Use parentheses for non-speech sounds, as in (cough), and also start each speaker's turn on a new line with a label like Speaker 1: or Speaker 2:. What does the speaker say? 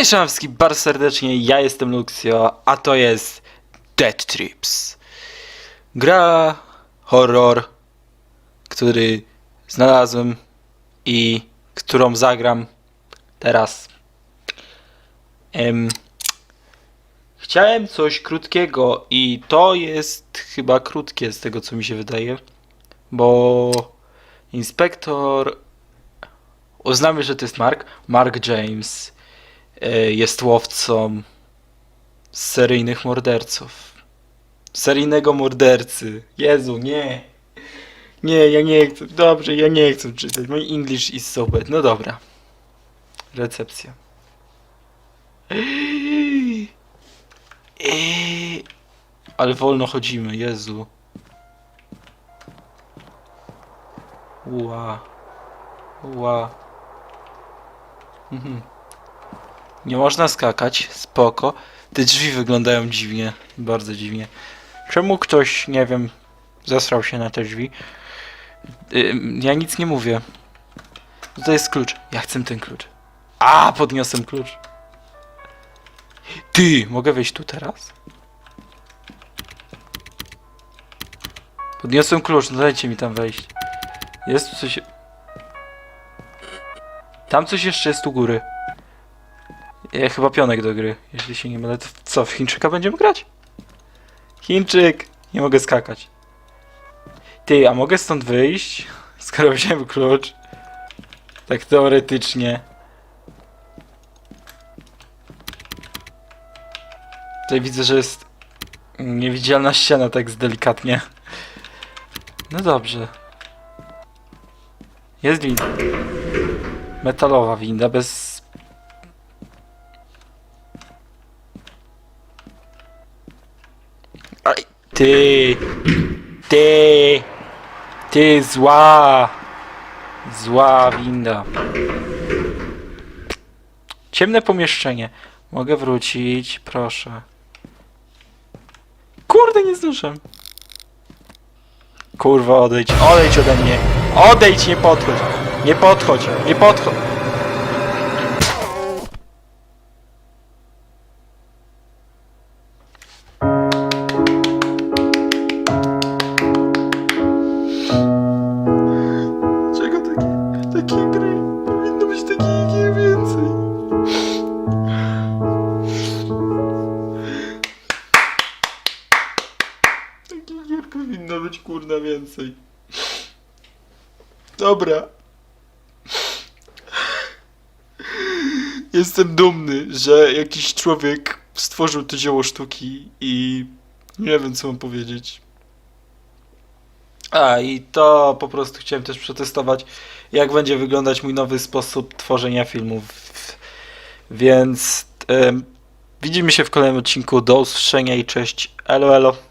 Speaker 1: Cześć Szanowski, bardzo serdecznie, ja jestem Luxio, a to jest Dead Trips. Gra horror, który znalazłem i którą zagram teraz. Em, chciałem coś krótkiego i to jest chyba krótkie z tego co mi się wydaje, bo inspektor uznamy, że to jest Mark, Mark James jest łowcą seryjnych morderców. Seryjnego mordercy. Jezu, nie. Nie, ja nie chcę. Dobrze, ja nie chcę czytać. Mój English is so bad. No dobra. Recepcja. Ej, Ale wolno chodzimy, Jezu. Ła. Ła. Mhm. Nie można skakać, spoko. Te drzwi wyglądają dziwnie, bardzo dziwnie. Czemu ktoś, nie wiem, zasrał się na te drzwi? Ym, ja nic nie mówię. To jest klucz. Ja chcę ten klucz. A, podniosłem klucz. Ty, mogę wejść tu teraz? Podniosłem klucz, no dajcie mi tam wejść. Jest tu coś... Tam coś jeszcze jest u góry. E, chyba pionek do gry, jeśli się nie mylę. To co, w Chińczyka będziemy grać? Chińczyk! Nie mogę skakać. Ty, a mogę stąd wyjść? (laughs) Skoro wziąłem klucz. Tak teoretycznie. Tutaj widzę, że jest niewidzialna ściana tak delikatnie. No dobrze. Jest winda. Metalowa winda bez ty, ty, ty zła, zła winda. Ciemne pomieszczenie. Mogę wrócić, proszę. Kurde, nie zdążę. Kurwa, odejdź, odejdź ode mnie. Odejdź, nie podchodź. Nie podchodź, nie podchodź. Powinno być kurna więcej. Dobra. Jestem dumny, że jakiś człowiek stworzył to dzieło sztuki i nie wiem co mam powiedzieć. A i to po prostu chciałem też przetestować, jak będzie wyglądać mój nowy sposób tworzenia filmów. Więc em, widzimy się w kolejnym odcinku. Do usłyszenia i cześć. Elo, elo.